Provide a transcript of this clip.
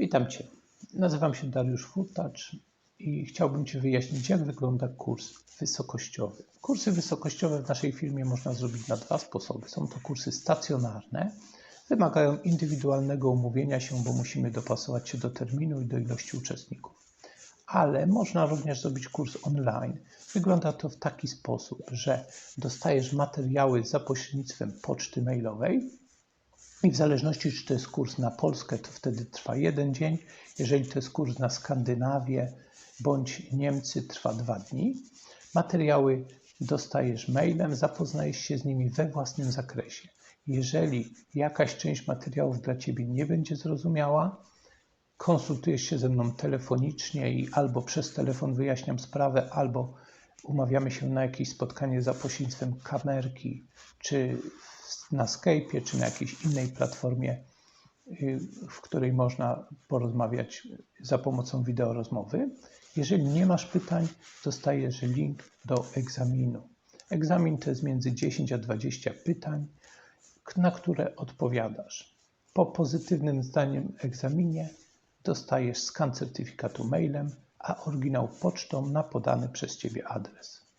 Witam Cię. Nazywam się Dariusz Furtacz i chciałbym Ci wyjaśnić, jak wygląda kurs wysokościowy. Kursy wysokościowe w naszej firmie można zrobić na dwa sposoby. Są to kursy stacjonarne, wymagają indywidualnego umówienia się, bo musimy dopasować się do terminu i do ilości uczestników. Ale można również zrobić kurs online. Wygląda to w taki sposób, że dostajesz materiały za pośrednictwem poczty mailowej i w zależności, czy to jest kurs na Polskę, to wtedy trwa jeden dzień. Jeżeli to jest kurs na Skandynawię bądź Niemcy, trwa dwa dni. Materiały dostajesz mailem, zapoznajesz się z nimi we własnym zakresie. Jeżeli jakaś część materiałów dla Ciebie nie będzie zrozumiała, konsultujesz się ze mną telefonicznie i albo przez telefon wyjaśniam sprawę, albo umawiamy się na jakieś spotkanie za pośrednictwem kamerki, czy na Skype'ie, czy na jakiejś innej platformie, y, w której można porozmawiać za pomocą wideorozmowy. Jeżeli nie masz pytań, dostajesz link do egzaminu. Egzamin to jest między 10 a 20 pytań, na które odpowiadasz. Po pozytywnym zdaniem egzaminie dostajesz skan certyfikatu mailem, a oryginał pocztą na podany przez Ciebie adres.